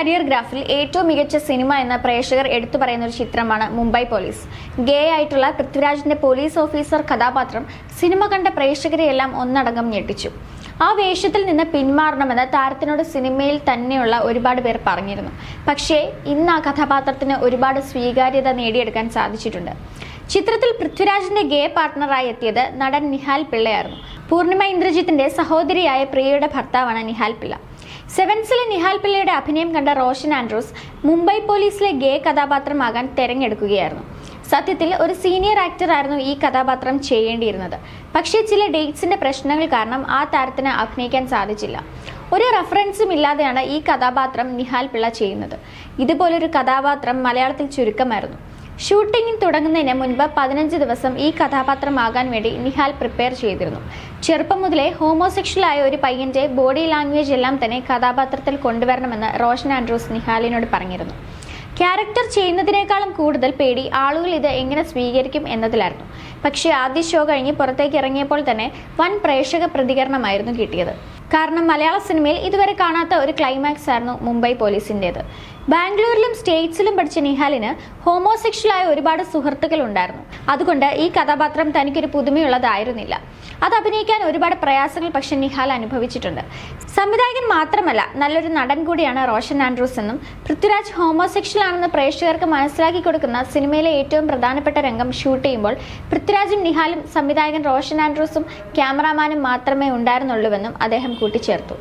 Career ഗ്രാഫിൽ ഏറ്റവും മികച്ച സിനിമ എന്ന പ്രേക്ഷകർ എടുത്തു പറയുന്ന ഒരു ചിത്രമാണ് മുംബൈ പോലീസ്. ഗേ ആയിട്ടുള്ള പൃഥ്വിരാജിന്റെ പോലീസ് ഓഫീസർ കഥാപാത്രം സിനിമ കണ്ട പ്രേക്ഷകരെയെല്ലാം ഒന്നടങ്കം ഞെട്ടിച്ചു. ആ വേഷത്തിൽ നിന്ന് പിന്മാറണമെന്ന് താരത്തിനോട് സിനിമയിൽ തന്നെയുള്ള ഒരുപാട് പേർ പറഞ്ഞിരുന്നു. പക്ഷേ ഇന്ന് ആ കഥാപാത്രത്തിന് ഒരുപാട് സ്വീകാര്യത നേടിയെടുക്കാൻ സാധിച്ചിട്ടുണ്ട്. ചിത്രത്തിൽ പൃഥ്വിരാജിന്റെ ഗേ പാർട്ട്ണറായി എത്തിയത് നടൻ നിഹാൽ പിള്ളയായിരുന്നു. പൂർണിമ ഇന്ദ്രജിത്തിന്റെ സഹോദരിയായ പ്രിയയുടെ ഭർത്താവാണ് നിഹാൽ പിള്ള. സെവൻസിലെ നിഹാൽ പിള്ളയുടെ അഭിനയം കണ്ട റോഷൻ ആൻഡ്രൂസ് മുംബൈ പോലീസിലെ ഗേ കഥാപാത്രമാകാൻ തിരഞ്ഞെടുക്കുകയായിരുന്നു. സത്യത്തിൽ ഒരു സീനിയർ ആക്ടർ ആയിരുന്നു ഈ കഥാപാത്രം ചെയ്യേണ്ടിയിരുന്നത്. പക്ഷേ ചില ഡേറ്റ്സിന്റെ പ്രശ്നങ്ങൾ കാരണം ആ താരത്തിന് അഭിനയിക്കാൻ സാധിച്ചില്ല. ഒരു റെഫറൻസും ഇല്ലാതെയാണ് ഈ കഥാപാത്രം നിഹാൽ പിള്ള ചെയ്യുന്നത്. ഇതുപോലൊരു കഥാപാത്രം മലയാളത്തിൽ ചുരുക്കമായിരുന്നു. ഷൂട്ടിംഗ് തുടങ്ങുന്നതിന് മുൻപ് പതിനഞ്ച് ദിവസം ഈ കഥാപാത്രമാകാൻ വേണ്ടി നിഹാൽ പ്രിപ്പയർ ചെയ്തിരുന്നു. ചെറുപ്പം മുതലേ ഹോമോസെക്ഷൽ ആയ ഒരു പയ്യന്റെ ബോഡി ലാംഗ്വേജ് എല്ലാം തന്നെ കഥാപാത്രത്തിൽ കൊണ്ടുവരണമെന്ന് റോഷൻ ആൻഡ്രൂസ് നിഹാലിനോട് പറഞ്ഞിരുന്നു. ക്യാരക്ടർ ചെയ്യുന്നതിനേക്കാളും കൂടുതൽ പേടി ആളുകൾ ഇത് എങ്ങനെ സ്വീകരിക്കും എന്നതിലായിരുന്നു. പക്ഷേ ആദ്യ ഷോ കഴിഞ്ഞ് പുറത്തേക്ക് ഇറങ്ങിയപ്പോൾ തന്നെ വൻ പ്രേക്ഷക പ്രതികരണമായിരുന്നു കിട്ടിയത്. കാരണം മലയാള സിനിമയിൽ ഇതുവരെ കാണാത്ത ഒരു ക്ലൈമാക്സ് ആയിരുന്നു മുംബൈ പോലീസിന്റേത് ബാംഗ്ലൂരിലും സ്റ്റേറ്റ്സിലും പഠിച്ച നിഹാലിന് ഹോമോസെക്ഷലായ ഒരുപാട് സുഹൃത്തുക്കൾ ഉണ്ടായിരുന്നു അതുകൊണ്ട് ഈ കഥാപാത്രം തനിക്കൊരു പുതുമയുള്ളതായിരുന്നില്ല. അത് അഭിനയിക്കാൻ ഒരുപാട് പ്രയാസങ്ങൾ പക്ഷെ നിഹാൽ അനുഭവിച്ചിട്ടുണ്ട്. സംവിധായകൻ മാത്രമല്ല നല്ലൊരു നടൻ കൂടിയാണ് റോഷൻ ആൻഡ്രൂസ് എന്നും പൃഥ്വിരാജ് ഹോമോസെക്ഷൽ ആണെന്ന് പ്രേക്ഷകർക്ക് മനസ്സിലാക്കി കൊടുക്കുന്ന സിനിമയിലെ ഏറ്റവും പ്രധാനപ്പെട്ട രംഗം ഷൂട്ട് ചെയ്യുമ്പോൾ പൃഥ്വിരാജും നിഹാലും സംവിധായകൻ റോഷൻ ആൻഡ്രൂസും ക്യാമറാമാനും മാത്രമേ ഉണ്ടായിരുന്നുള്ളൂവെന്നും അദ്ദേഹം കൂട്ടിച്ചേർത്തു.